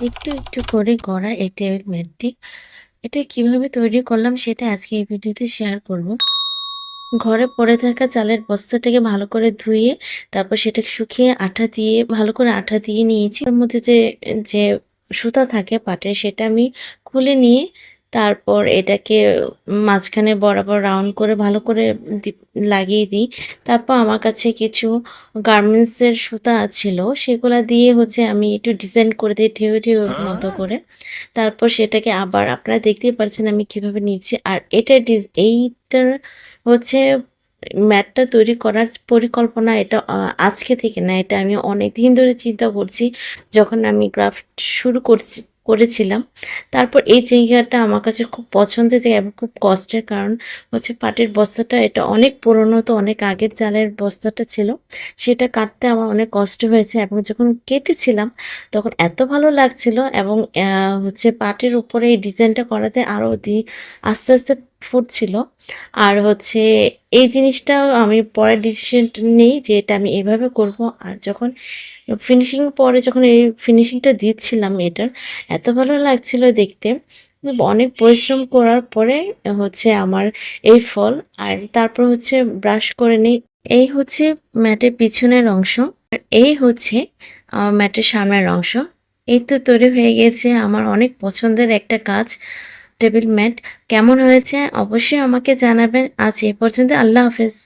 একটু, একটু করে গড়া টেবিল ম্যাটটি এটা কীভাবে তৈরি করলাম সেটা আজকে এই ভিডিওতে শেয়ার করব। ঘরে পড়ে থাকা চালের বস্তাটাকে ভালো করে ধুয়ে তারপর সেটাকে শুকিয়ে আঠা দিয়ে ভালো করে আঠা দিয়ে নিয়েছি। তার মধ্যে যে, যে সুতা থাকে পাটের সেটা আমি খুলে নিয়ে তারপর এটাকে মাঝখানে বরাবর রাউন্ড করে ভালো করে দি লাগিয়ে দিই। তারপর আমার কাছে কিছু গার্মেন্টসের সুতা ছিল সেগুলো দিয়ে হচ্ছে আমি একটু ডিজাইন করে দিই ঢেউ, ঢেউ মতো করে। তারপর সেটাকে আবার আপনারা দেখতেই পারছেন আমি কীভাবে নিচ্ছি। আর এটা ডিজ এইটার হচ্ছে ম্যাটটা তৈরি করার পরিকল্পনা এটা আজকে থেকে না, এটা আমি অনেক দিন ধরে চিন্তা করছি। যখন আমি ক্রাফট শুরু করছি করেছিলাম। তারপর এই জায়গাটা আমার কাছে খুব পছন্দের জায়গা এবং খুব কষ্টের কারণ হচ্ছে পাটের বস্তাটা এটা অনেক পুরনো তো অনেক আগের চালের বস্তাটা ছিল। সেটা কাটতে আমার অনেক কষ্ট হয়েছে এবং যখন কেটেছিলাম তখন এত ভালো লাগছিল এবং হচ্ছে পাটের উপরে এই ডিজাইনটা করাতে আরও দি আস্তে, আস্তে ফুটছিল। আর হচ্ছে এই জিনিসটা আমি পরে ডিসিশনটা নেই যে এটা আমি এভাবে করব। আর যখন ফিনিশিং পরে যখন এই ফিনিশিংটা দিচ্ছিলাম এটার, এত ভালো লাগছিল দেখতে। অনেক পরিশ্রম করার পরে হচ্ছে আমার এই ফল। আর তারপর হচ্ছে ব্রাশ করে নেই। এই হচ্ছে ম্যাটের পিছনের অংশ। আর এই হচ্ছে ম্যাটের সামনের অংশ। এই তো তৈরি হয়ে গেছে আমার অনেক পছন্দের একটা কাজ টেবিল ম্যাট। কেমন হয়েছে অবশ্যই আমাকে জানাবেন। আজ এ পর্যন্ত আল্লাহ হাফেজ।